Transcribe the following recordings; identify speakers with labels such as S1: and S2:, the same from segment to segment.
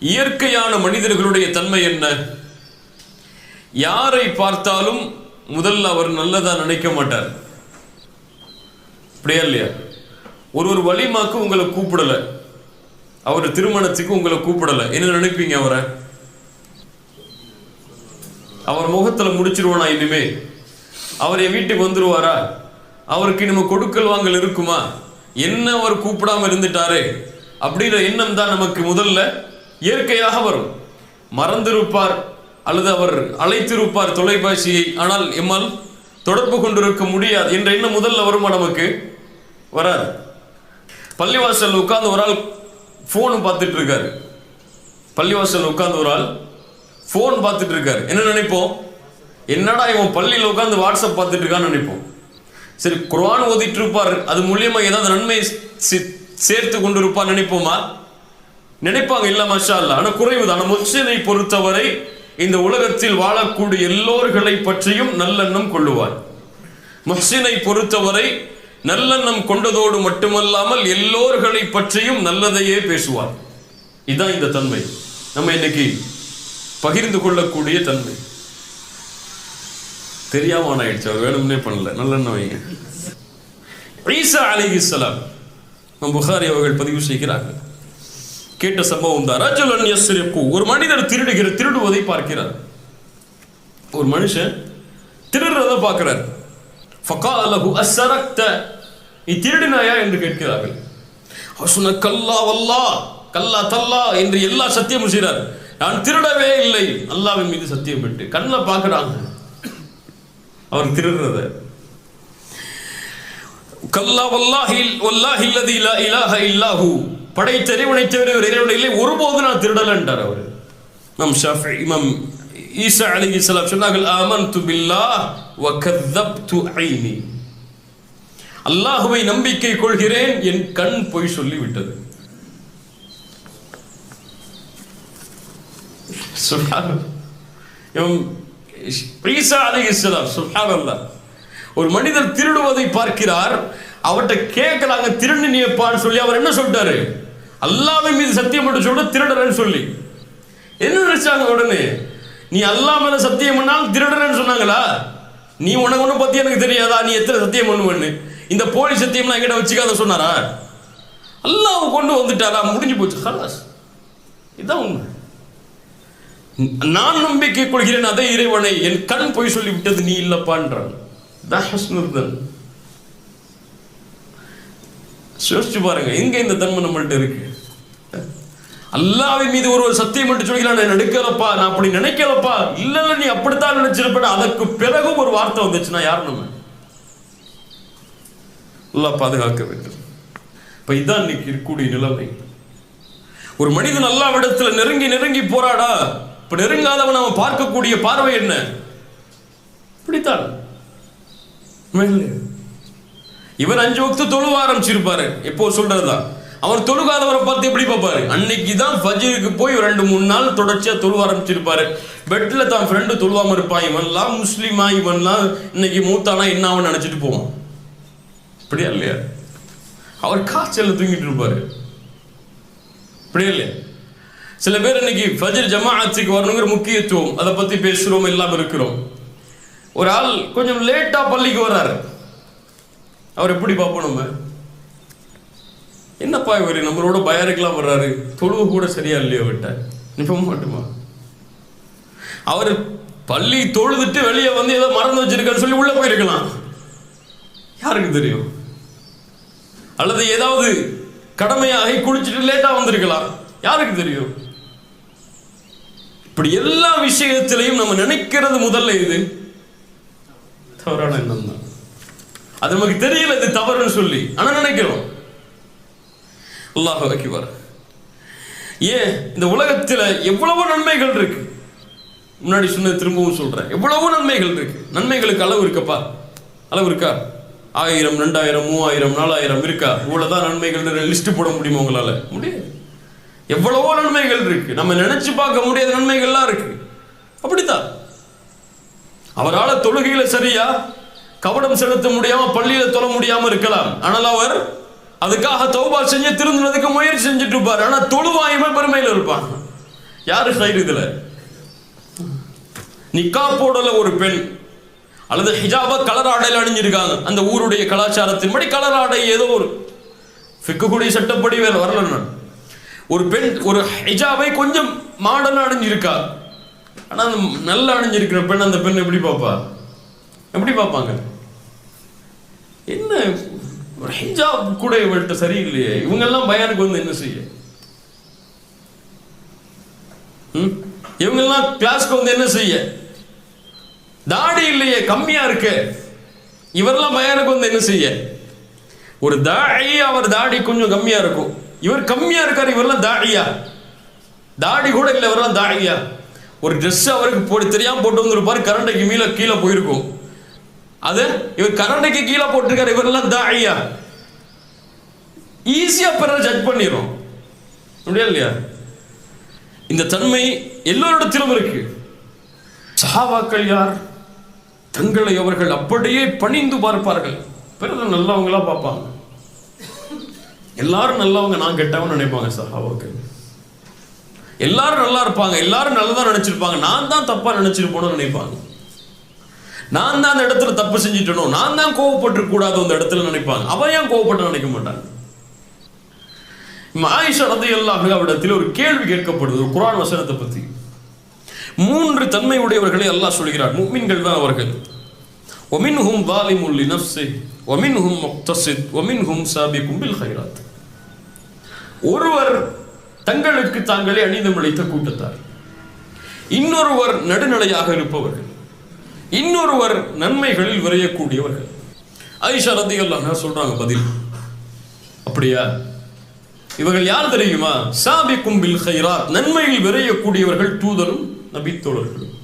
S1: இயற்கையான மனிதர்களுடைய தன்மை என்ன? யாரை பார்த்தாலும் முதல்ல அவர் நல்லதா நினைக்க மாட்டார். அப்படியா இல்லையா? ஒரு ஒரு வலிமாக்கு உங்களை கூப்பிடல. அவர் திருமணத்துக்கு உங்களை கூப்பிடல. என்ன நினைப்பீங்க அவரை? அவர் முகத்துல முடிச்சிருவானா இனிமே? அவர் என் வீட்டுக்கு வந்துருவாரா? அவருக்கு நம்ம கொடுக்கல் வாங்கல் இருக்குமா? என்ன அவர் கூப்பிடாம இருந்துட்டாரே? அப்படின்ற எண்ணம் தான் நமக்கு முதல்ல. இயற்கையாக வரும். மறந்திருப்பார் அல்லது அவர் அழைத்திருப்பார் தொலைபேசியை ஆனால் எம்மால் தொடர்பு கொண்டிருக்க முடியாது. என்ற எண்ணம் முதல்ல வருமா நமக்கு வராது. பள்ளிவாசல் உட்கார்ந்து ஒரு ஆள் ஃபோனு பார்த்துட்டு இருக்காரு பள்ளிவாசல் உட்கார்ந்து ஒரு ஆள் ஃபோன் பார்த்துட்டு இருக்காரு என்ன நினைப்போம்? என்னடா இவன் பள்ளியில் உட்காந்து வாட்ஸ்அப் பார்த்துட்டு இருக்கான்னு நினைப்போம். சரி குரான் ஓதிட்டு இருப்பார் அது மூலியமாக ஏதாவது நன்மை சேர்த்து கொண்டு இருப்பான்னு நினைப்போமா? நினைப்பாங்க இல்ல மஷா அல்ல ஆனா குறைவுதான். ஆனால் முஸ்லிமை பொறுத்தவரை இந்த உலகத்தில் வாழக்கூடிய எல்லோர்களை பற்றியும் நல்லெண்ணம் கொள்ளுவார். முஹ்சினை பொறுத்தவரை நல்லெண்ணம் கொண்டதோடு மட்டுமல்லாமல் எல்லோர்களை பற்றியும் நல்லதையே பேசுவார். இதுதான் இந்த தன்மை. நம்ம இன்னைக்கு பகிர்ந்து கொள்ளக்கூடிய தன்மை. தெரியாம ஆயிடுச்சு. அவர் வேணும்னே பண்ணல. நல்லெண்ணம் வைங்க. ஈசா அலிஹிஸ்லாம் நம் புகாரி அவர்கள் பதிவு செய்கிறார்கள். கேட்ட சம்பவம் தான். ரஜுலன் எஸ் ஒரு மனிதர் திருடுகிற திருடுவதை பார்க்கிறார். ஒரு மனுஷன் திருடுறதை பார்க்கிறார். ஃபகால லஹு அஸ்ஸரக்த நீ திருடினாயா என்று கேட்கிறார்கள். அவர் சொன்ன கல்லா வல்லா கல்லா தல்லா என்று எல்லா சத்தியமும் செய்கிறார். நான் திருடவே இல்லை. அல்லாவின் மீது சத்தியம் பெற்று கண்ணில் பார்க்குறாங்க. அவர் திருடுறத. கல்லா வல்லாஹில் வல்லாஹில்லதி இலா இலாஹ இல்லாஹு. படைத்தறிவனை தவிர ஒரு இறைவன் இல்லை. ஒருபோது நான் திருடலன்றார் அவர். நம் ஷாஃபி இமம் ஈசா அலைஹிஸ்ஸலாம் சொன்னார்கள் ஆமன்து பில்லா வ து ஐனி. அல்லாஹுவை நம்பிக்கை கொள்கிறேன் என் கண் பொய் சொல்லிவிட்டது. சுப்ஹானல்லாஹ். இவன் ஈசா அலைஹிஸ்ஸலாம் ஒரு மனிதர் திருடுவதை பார்க்கிறார் அவர்கிட்ட கேட்கறாங்க திருடினியப்பான்னு சொல்லி அவர் என்ன சொல்லிட்டாரு? அல்லாஹ்வின் மீது சத்தியம் பண்ண சொல்ல திருடறன்னு சொல்லி. என்ன நினைச்சாங்க உடனே? நீ அல்லா மேல சத்தியம் பண்ணாலும் திருடறன்னு சொன்னாங்களா? நீ உனக்கு ஒண்ணு பத்தி எனக்கு தெரியாதா? நீ எத்தனை சத்தியம் பண்ணுவேன்னு? இந்த போலி சத்தியம்லாம் என்கிட்ட வச்சுக்காத சொன்னாரா? அல்லாஹ் கொண்டு வந்துட்டாரா? முடிஞ்சு போச்சு. ஹலாஸ் இதான் உண்மை. நான் நம்பிக்கை கொள்கிறேன் அதே இறைவனை. என் கண் பொய் சொல்லி விட்டது நீ இல்லப்பான்றான். தான் ஹஸ்னுர்தன் யோசிச்சு பாருங்க எங்க இந்த தன்மை நம்மள்ட்ட இருக்கு? அல்லாவின் மீது ஒருவர் சத்தியம் என்று சொல்லிக்கலாம் நான் எடுக்கலப்பா நான் அப்படி நினைக்கலப்பா இல்லை நீ அப்படித்தான் நினைச்சிருப்பேன் அதற்கு பிறகும் ஒரு வார்த்தை வந்துச்சுன்னா யார் நம்ம? நல்லா பாதுகாக்க வேண்டும். இப்ப இதான் இன்னைக்கு இருக்கக்கூடிய நிலைமை. ஒரு மனிதன் அல்லாவிடத்துல நெருங்கி நெருங்கி போராடா இப்ப நெருங்காதவன் அவன் பார்க்கக்கூடிய பார்வை என்ன? இப்படித்தான். இவர் அஞ்சு வக்து தொழுவ ஆரம்பிச்சிருப்பாரு. எப்போ சொல்றதுதான் அவர் தொழுகாதவரை பார்த்து எப்படி பார்ப்பாரு? அன்னைக்கு தான் ஃபஜ்ருக்கு போய் ரெண்டு மூணு நாள் தொடர்ச்சியா தொழுவ ஆரம்பிச்சிருப்பாரு. பெட்ல தான் ஃப்ரெண்டு தொழுவாம இருப்பான் இவன்லாம் முஸ்லீமா இவன்லாம் இன்னைக்கு மூத்தானா என்ன அவன் நினைச்சிட்டு போவான். அப்படியா இல்லையா? அவர் காய்ச்சலில் தூங்கிட்டு இருப்பாரு. அப்படியா இல்லையா? சில பேர் இன்னைக்கு ஃபஜர் ஜமாஅத்துக்கு வரணுங்கிற முக்கியத்துவம் அதை பத்தி பேசுறோம் எல்லாம் இருக்கிறோம். ஒரு ஆள் கொஞ்சம் லேட்டா பள்ளிக்கு வர்றாரு. அவர் எப்படி பார்ப்போம் நம்ம? என்னப்பா இவர்? நம்மளோட பயாரிக்கலாம் வர்றாரு. தொழுவு கூட சரியா இல்லையோ விட்ட நிப்ப மாட்டுமா? அவர் பள்ளி தொழுதுட்டு வெளியே வந்து ஏதோ மறந்து வச்சிருக்கான்னு சொல்லி உள்ள போயிருக்கலாம். யாருக்கு தெரியும்? அல்லது ஏதாவது கடமையாகி குளிச்சுட்டு லேட்டா வந்திருக்கலாம். யாருக்கு தெரியும்? இப்படி எல்லா விஷயத்திலையும் நம்ம நினைக்கிறது முதல்ல இது. தவறான எண்ணம் தான். அது நமக்கு தெரியல இது தவறுன்னு சொல்லி. ஆனா நினைக்கிறோம். அல்லாஹ் அக்பர். ஏன்? இந்த உலகத்துல எவ்வளவோ நன்மைகள் இருக்கு. முன்னாடி சொன்னது திரும்பவும் சொல்றேன். எவ்வளவோ நன்மைகள் இருக்கு. நன்மைகளுக்கு அளவு இருக்கப்பா? அளவு இருக்கா? ஆயிரம் ரெண்டாயிரம் மூவாயிரம் நாலாயிரம் இருக்கா? இவ்வளவுதான் நன்மைகள் லிஸ்ட் போட முடியுமா உங்களால? முடியாது. எவ்வளவோ நன்மைகள் இருக்கு. நம்ம நினைச்சு பார்க்க முடியாத நன்மைகள்லாம் இருக்கு. அப்படித்தான். அவரால் தொழுகையில சரியா கவனம் செலுத்த முடியாம பள்ளியில தொழ முடியாம இருக்கலாம். ஆனால் அவர் அதுக்காக தௌபா செஞ்சு திருந்துனதுக்கு முயற்சி செஞ்சுட்டு இருப்பார். ஆனா தொழுவாயுமே பெருமையில இருப்பான். யாரு சைடு இதுல? நிக்கா போடல ஒரு பெண். அல்லது ஹிஜாபா கலர் ஆடையில் அணிஞ்சிருக்காங்க. அந்த ஊருடைய கலாச்சாரத்தின்படி கலர் ஆடை ஏதோ ஒரு ஃபிக்குகுடி சட்டப்படி வேற வரல நான். ஒரு பெண் ஒரு ஹிஜாபை கொஞ்சம் மாடர்னா அணிஞ்சிருக்கா. ஆனா அந்த நல்லா அணிஞ்சிருக்கிற பெண் அந்த பெண் எப்படி பார்ப்பா? எப்படி பார்ப்பாங்க? என்ன ஒரு ஹிஜாப் கூட இவள்கிட்ட சரியில்லையே. இவங்கெல்லாம் பயானுக்கு வந்து என்ன செய்ய? இவங்கெல்லாம் கிளாஸ்க்கு வந்து என்ன செய்ய? தாடி இல்லையே கம்மியா இருக்கு. இவரெல்லாம் பயானுக்கு வந்து என்ன செய்ய? ஒரு தாடி அவர் தாடி கொஞ்சம் கம்மியா இருக்கும். இவர் கம்மியா இருக்காரு இவரெல்லாம் தாடியா தாடி கூட இல்லை இவரெல்லாம் தாடியா ஒரு ட்ரெஸ் அவருக்கு போட்டு தெரியாம போட்டு வந்திருப்பாரு கரண்டைக்கு மீள கீழே போயிருக்கும். அது இவர் கரண்டைக்கு கீழே போட்டிருக்காரு இவரெல்லாம் தாயா ஈஸியா பிறரை ஜட்ஜ் பண்ணிடும் அப்படியா இல்லையா? இந்த தன்மை எல்லோரிடத்திலும் இருக்கு. சஹாவாக்கள் யார்? தங்களை அவர்கள் அப்படியே பணிந்து பார்ப்பார்கள். பிறகு நல்லவங்களா பார்ப்பாங்க. எல்லாரும் நல்லவங்க நான் கெட்டவன் நினைப்பாங்க சஹாவாக்கள் எல்லாரும் நல்லா இருப்பாங்க எல்லாரும் நல்லதா நினைச்சிருப்பாங்க. நான் தான் தப்பா நினைச்சிருப்போம்னு நினைப்பாங்க. நான் தான் அந்த இடத்துல தப்பு செஞ்சிட்டனோ நான் தான் கோவப்பட்டு கூடாது அந்த இடத்துல நினைப்பாங்க. அவன் ஏன் கோவப்பட்டு நினைக்க மாட்டாங்க ஆயிஷா ரதி அல்லாஹ் ஒரு கேள்வி கேட்கப்படுது ஒரு குரான் வசனத்தை பத்தி. மூன்று தன்மை உடையவர்களை அல்லாஹ் சொல்கிறார். முக்மின்கள் தான் அவர்கள். ஒமின்ஹும் ஒமின் ஹும் மொக்தசித் முக்தசித் ஒமின்ஹும் சாபி கும்பில் ஹைராத் ஒருவர் தங்களுக்கு தாங்களே அணிந்தமளித்த கூட்டத்தார். இன்னொருவர் நடுநிலையாக இருப்பவர்கள். இன்னொருவர் நன்மைகளில் விரையக்கூடியவர்கள். ஐஷா ரதி சொல்றாங்க பதில். அப்படியா? இவர்கள் யார் தெரியுமா? சாபிக்கும் பில் ஹைராத் நன்மையில் விரையக்கூடியவர்கள் தூதரும் நபித்தோழர்களும்.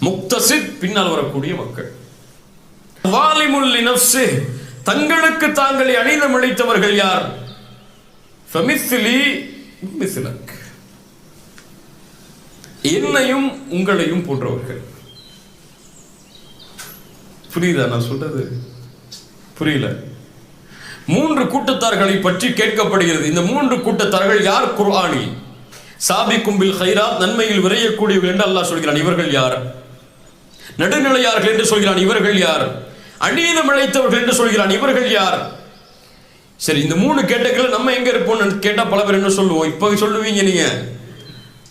S1: முக்தசித் பின்னால் வரக்கூடிய மக்கள். வாலிமுல் நப்சு தங்களுக்கு தாங்களை அணிதம் அளித்தவர்கள் யார்? ஃபமிஸ்லி மிஸ்லக் என்னையும் உங்களையும் போன்றவர்கள். புரியுதா நான் சொல்றது? புரியல. மூன்று கூட்டத்தார்களை பற்றி கேட்கப்படுகிறது. இந்த மூன்று கூட்டத்தார்கள் யார்? குர்ஆனி. சாபி கும்பில் ஹைராத் நன்மையில் விரையக்கூடியவர்கள் என்று அல்லாஹ் சொல்கிறான். இவர்கள் யார்? நடுநிலையார்கள் என்று சொல்கிறான். இவர்கள் யார்? அநீதம் இழைத்தவர்கள் என்று சொல்கிறான். இவர்கள் யார்? சரி இந்த மூணு கேட்டகளை நம்ம எங்க இருப்போம்னு கேட்டா பல பேர் என்ன சொல்லுவோம்? இப்ப சொல்லுவீங்க நீங்க.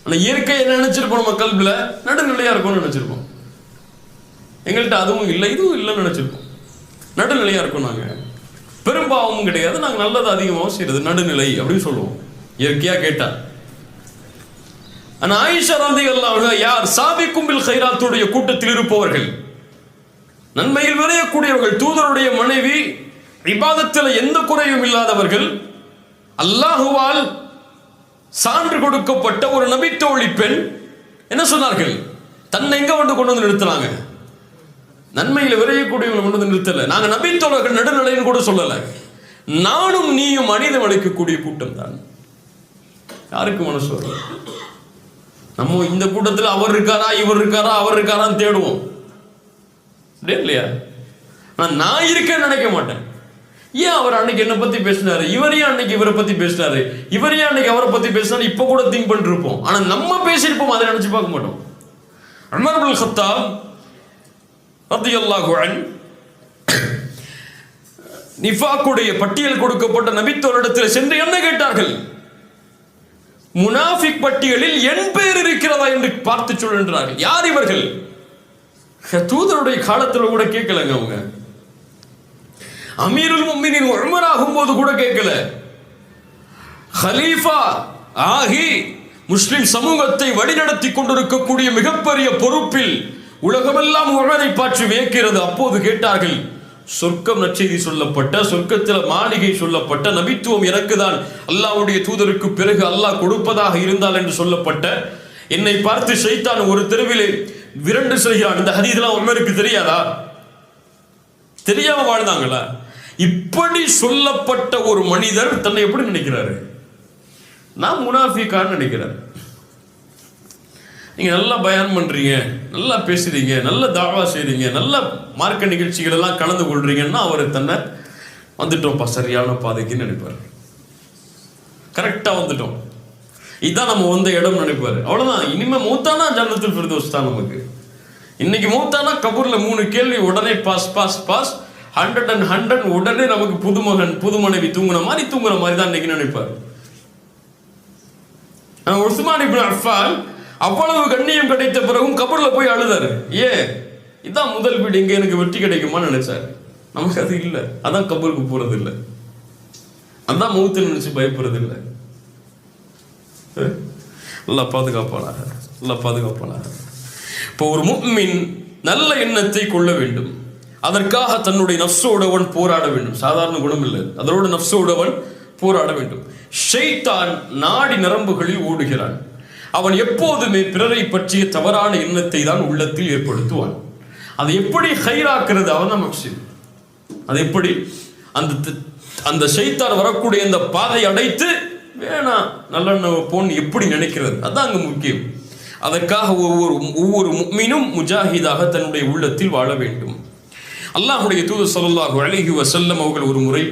S1: ஆனா இயற்கை என்ன நினைச்சிருப்போம் நம்ம கல்வில நடுநிலையா இருக்கும்னு நினைச்சிருப்போம். எங்கள்கிட்ட அதுவும் இல்லை இதுவும் இல்லைன்னு நினச்சிருக்கோம். நடுநிலையாக இருக்கும் நாங்கள் பெரும்பாவமும் கிடையாது நாங்கள் நல்லது அதிகமாகவும் செய்யறது. நடுநிலை அப்படின்னு சொல்லுவோம். இயற்கையாக கேட்டால் ஆனால் ஆயிஷா ராந்தி அல்லாஹ் யார் சாபி கும்பில் ஹைராத்துடைய கூட்டத்தில் இருப்பவர்கள் நன்மையில் விரையக்கூடியவர்கள் தூதருடைய மனைவி விவாதத்தில் எந்த குறையும் இல்லாதவர்கள் அல்லாஹுவால் சான்று கொடுக்கப்பட்ட ஒரு நபித்தோழி பெண் என்ன சொன்னார்கள்? தன்னை எங்க வந்து கொண்டு வந்து நிறுத்தினாங்க? நன்மையில் விரையக்கூடியவங்களை கொண்டு வந்து நிறுத்தல. நாங்கள் நபித்தோழர்கள் நடுநிலைன்னு கூட சொல்லலை. நானும் நீயும் மனிதம் அழைக்கக்கூடிய கூட்டம் தான் யாருக்கு மனசு வரும்? நம்ம இந்த கூட்டத்தில் அவர் இருக்காரா இவர் இருக்காரா அவர் இருக்காரான்னு தேடுவோம். இல்லையா? நான் நான் இருக்கேன்னு நினைக்க மாட்டேன். ஏன் அவர் அன்னைக்கு என்னை பத்தி பேசினாரு? இவர் ஏன் அன்னைக்கு இவரை பத்தி பேசினாரு? இவரையும் அன்னைக்கு அவரை பத்தி பேசினாரு? இப்ப கூட திங்க் பண்ணிட்டு இருப்போம். ஆனா நம்ம பேசியிருப்போம் அதை நினைச்சு பார்க்க மாட்டோம். உமர் இப்னுல் கத்தாப் நிஃபாக்குடைய பட்டியல் கொடுக்கப்பட்ட நபித்தோரிடத்தில் சென்று என்ன கேட்டார்கள்? முனாஃபிக் பட்டியலில் என் பேர் இருக்கிறதா என்று பார்த்து சொல்கின்றார்கள் யார் இவர்கள்? தூதருடைய காலத்தில் கூட கேட்கலங்க அவங்க. அமீருல் மும்மினின் உமராகும் போது கூட கேட்கல. ஹலீஃபா ஆகி முஸ்லிம் சமூகத்தை வழிநடத்தி கொண்டிருக்கக்கூடிய மிகப்பெரிய பொறுப்பில் உலகமெல்லாம் உமரை பாற்றி வியக்கிறது. அப்போது கேட்டார்கள் சொர்க்கம் நற்செய்தி சொல்லப்பட்ட சொர்க்கத்தில் மாளிகை சொல்லப்பட்ட நபித்துவம் எனக்குதான். அல்லாவுடைய தூதருக்கு பிறகு அல்லாஹ் கொடுப்பதாக இருந்தால் என்று சொல்லப்பட்ட என்னை பார்த்து ஷைத்தான் ஒரு தெருவிலே விரண்டு செல்கிறான் இந்த ஹரிதெல்லாம் உமருக்கு தெரியாதா? தெரியாம வாழ்ந்தாங்களா? இப்படி சொல்லப்பட்ட ஒரு மனிதர் தன்னை எப்படி நினைக்கிறாரு? நான் முனாஃபிக்கான்னு நினைக்கிறேன். நீங்கள் நல்லா பயன் பண்ணுறீங்க நல்லா பேசுறீங்க நல்ல தாவா செய்கிறீங்க நல்ல மார்க்க நிகழ்ச்சிகள் எல்லாம் கலந்து கொள்றீங்கன்னா அவர் தன்னை வந்துட்டோம்ப்பா சரியான பாதைக்குன்னு நினைப்பார். கரெக்டாக வந்துட்டோம். இதுதான் நம்ம வந்த இடம் நினைப்பார். அவ்வளோதான் இனிமேல் மூத்தானா ஜன்னத்தில் பிரதோஷ் தான் நமக்கு. இன்னைக்கு மூத்தானா கபூரில் மூணு கேள்வி உடனே pass pass pass hundred and hundred உடனே நமக்கு புதுமகன் புது மனைவி தூங்குன மாதிரி தூங்குற மாதிரி தான் இன்னைக்கு நினைப்பார். உஸ்மான் இப்னு அஃபால் அவ்வளவு கண்ணியம் கிடைத்த பிறகும் கபரில் போய் அழுதாரு. ஏன் இதான் முதல் வீடு இங்க எனக்கு வெற்றி கிடைக்குமான்னு நினைச்சாரு. நமக்கு அது இல்லை. அதான் கபருக்கு போறது இல்லை அதான் மௌத்து நினைச்சு பயப்படுறது இல்லை நல்லா பாதுகாப்பானாக நல்லா பாதுகாப்பானாக. இப்போ ஒரு முக்மின் நல்ல எண்ணத்தை கொள்ள வேண்டும். அதற்காக தன்னுடைய நப்சோடவன் போராட வேண்டும். சாதாரண குணம் இல்லை. அதனோட நப்சோடவன் போராட வேண்டும். ஷெய்தான் நாடி நரம்புகளில் ஓடுகிறான். அவன் எப்போதுமே பிறரை பற்றிய தவறான எண்ணத்தை தான் உள்ளத்தில் ஏற்படுத்துவான். அதை எப்படி ஹைராக்குறது அவன் தான் அது எப்படி அந்த அந்த செய்தார் வரக்கூடிய அந்த பாதை அடைத்து வேணாம் நல்லெண்ண போன்னு எப்படி நினைக்கிறது? அதான் அங்கே முக்கியம். அதற்காக ஒவ்வொரு ஒவ்வொரு மீனும் முஜாஹிதாக தன்னுடைய உள்ளத்தில் வாழ வேண்டும். அல்லாஹுடைய தூது ஸல்லல்லாஹு அழகி வசல்லம் அவர்கள் ஒரு முறை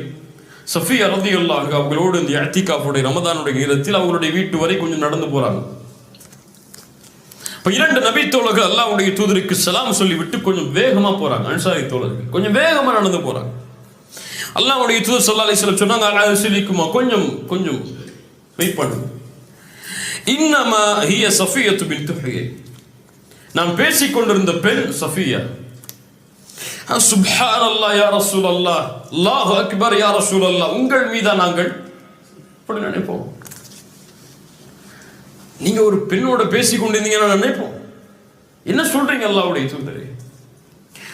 S1: சஃபியா ரலியல்லாஹு அவங்களோடு இந்த அத்திகாஃபுடைய ரமதானுடைய நேரத்தில் அவங்களுடைய வீட்டு வரை கொஞ்சம் நடந்து போகிறாங்க இப்ப இரண்டு நபி தோழர்கள் உடைய தூதருக்கு சலாம் சொல்லிவிட்டு கொஞ்சம் வேகமா போறாங்க அன்சாரி தோழர்கள். கொஞ்சம் வேகமா நடந்து போறாங்க. அல்லாஹ்வுடைய தூதர் ஸல்லல்லாஹு அலைஹி வஸல்லம் சொன்னாங்க அலா கொஞ்சம் கொஞ்சம் வெயிட் பண்ணுங்க இன்னமா ஹிய சஃபியத்து பின் ஹுயை நாம் பேசிக் கொண்டிருந்த பெண் சஃபியா. சுப்ஹான் அல்லாஹ் யா ரசூல் அல்லாஹ் அல்லாஹ் அக்பர் யா ரசூல் அல்லா உங்கள் மீதா நாங்கள். அப்படி நினைப்போம். நீங்க ஒரு பெண்ணோட பேசி கொண்டிருந்தீங்கன்னு நினைப்போம். என்ன சொல்றீங்க அல்லாவுடைய தூதரே?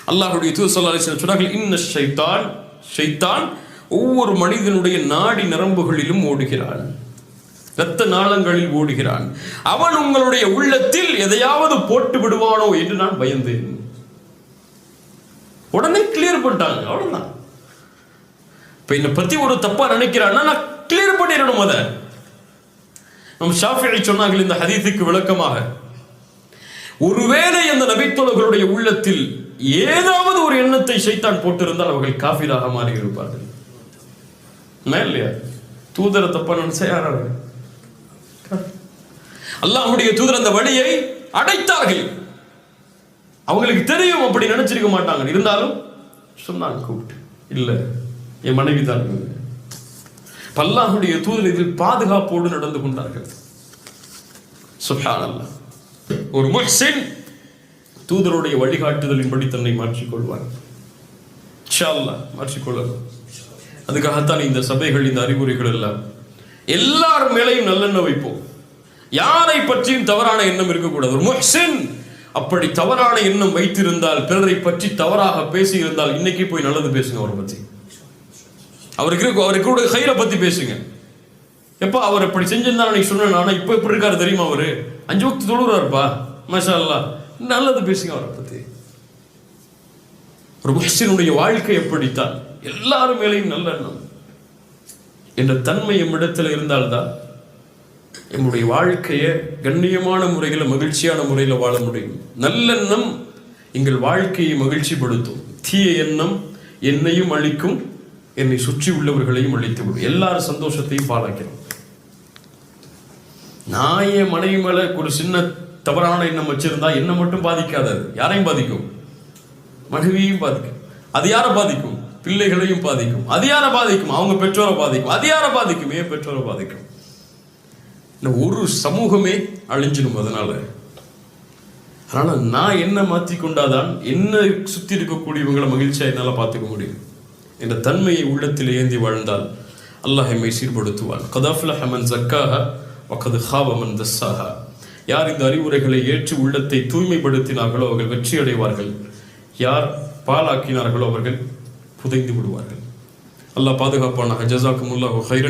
S1: அல்லாஹுடைய தூது சொல்லி சொன்னார்கள் இன்ன ஷைத்தான் ஷைத்தான் ஒவ்வொரு மனிதனுடைய நாடி நரம்புகளிலும் ஓடுகிறான். இரத்த நாளங்களில் ஓடுகிறான். அவன் உங்களுடைய உள்ளத்தில் எதையாவது போட்டு விடுவானோ என்று நான் பயந்தேன். உடனே கிளியர் பண்ணிட்டாங்க அவ்வளவுதான். இப்ப என்னை பத்தி ஒரு தப்பா நினைக்கிறான்னா நான் கிளியர் பண்ணிடணும் அதை. நம் ஷாஃபியை சொன்னார்கள் இந்த ஹதீஸுக்கு விளக்கமாக ஒருவேளை அந்த நபித்தோழர்களுடைய உள்ளத்தில் ஏதாவது ஒரு எண்ணத்தை சைத்தான் போட்டிருந்தால் அவர்கள் காஃபிராக மாறி இருப்பார்கள் இல்லையா? தூதர தப்பா நினைச்சா யாராவது அல்லாஹ்வுடைய தூதர் அந்த வழியை அடைத்தார்கள். அவங்களுக்கு தெரியும் அப்படி நினைச்சிருக்க மாட்டாங்க. இருந்தாலும் சொன்னாங்க கூப்பிட்டு. இல்ல என் மனைவி தான் பல்லாஹுடைய தூதர் இதில் பாதுகாப்போடு நடந்து கொண்டார்கள். சுப்ஹானல்லாஹ். ஒரு முஹ்சின் தூதருடைய வழிகாட்டுதலின்படி தன்னை மாற்றிக்கொள்வார் இன்ஷா மாற்றிக்கொள்ளலாம். அதுக்காகத்தான் இந்த சபைகள் இந்த அறிவுரைகள் எல்லாம். எல்லார் மேலையும் நல்லெண்ண வைப்போம். யாரை பற்றியும் தவறான எண்ணம் இருக்கக்கூடாது. ஒரு முஹ்சின் அப்படி தவறான எண்ணம் வைத்திருந்தால் பிறரை பற்றி தவறாக பேசி இருந்தால் இன்னைக்கு போய் நல்லது பேசுங்க அவரை பற்றி. அவருக்கு இருக்க- அவருக்கு கூட ஹைரை பத்தி பேசுங்க. எப்போ அவர் இப்படி செஞ்சிருந்தா அன்னைக்கு சொன்ன ஆனால் இப்போ எப்படி இருக்காரு தெரியுமா அவரு? அஞ்சு வக்து தொழுறாருப்பா மஷா அல்லாஹ் நல்லது பேசுங்க அவரை பத்தி. ஒரு முஹ்சினுடைய வாழ்க்கை எப்படித்தான்? எல்லாரும் மேலேயும் நல்ல எண்ணம். என்ற தன்மை எம்மிடத்தில் இருந்தால்தான் நம்முடைய வாழ்க்கையை கண்ணியமான முறையில் மகிழ்ச்சியான முறையில் வாழ முடியும். நல்லெண்ணம் எங்கள் வாழ்க்கையை மகிழ்ச்சிப்படுத்தும். தீய எண்ணம் என்னையும் அழிக்கும். என்னை சுற்றி உள்ளவர்களையும் அழித்து விடும் எல்லாரும் சந்தோஷத்தையும் பாழாக்கிறோம். நான் என் மனைவி மேலே ஒரு சின்ன தவறான எண்ணம் வச்சிருந்தா என்ன மட்டும் பாதிக்காதது யாரையும் பாதிக்கும்? மனைவியையும் பாதிக்கும். அது யாரை பாதிக்கும்? பிள்ளைகளையும் பாதிக்கும். அது யாரை பாதிக்கும்? அவங்க பெற்றோரை பாதிக்கும். அது யாரை பாதிக்கும்? ஏன் பெற்றோரை பாதிக்கும். இந்த ஒரு சமூகமே அழிஞ்சிடும் அதனால. அதனால நான் என்ன மாற்றி கொண்டாதான் என்ன சுத்தி இருக்கக்கூடியவங்களை மகிழ்ச்சியா என்னால பார்த்துக்க முடியும்? என்ற தன்மையை உள்ளத்தில் ஏந்தி வாழ்ந்தால் அல்லாஹ் எம்மை சீர்படுத்துவான். கதாஃபுல ஹமன் ஜக்காஹ வக்கது ஹாவமன் தஸ்ஸாஹா. யார் இந்த அறிவுரைகளை ஏற்று உள்ளத்தை தூய்மைப்படுத்தினார்களோ அவர்கள் வெற்றி அடைவார்கள். யார் பாலாக்கினார்களோ அவர்கள் புதைந்து விடுவார்கள். அல்லாஹ் பாதுகாப்பானாக. ஜசாக்குமுல்லாஹு ஹைரன்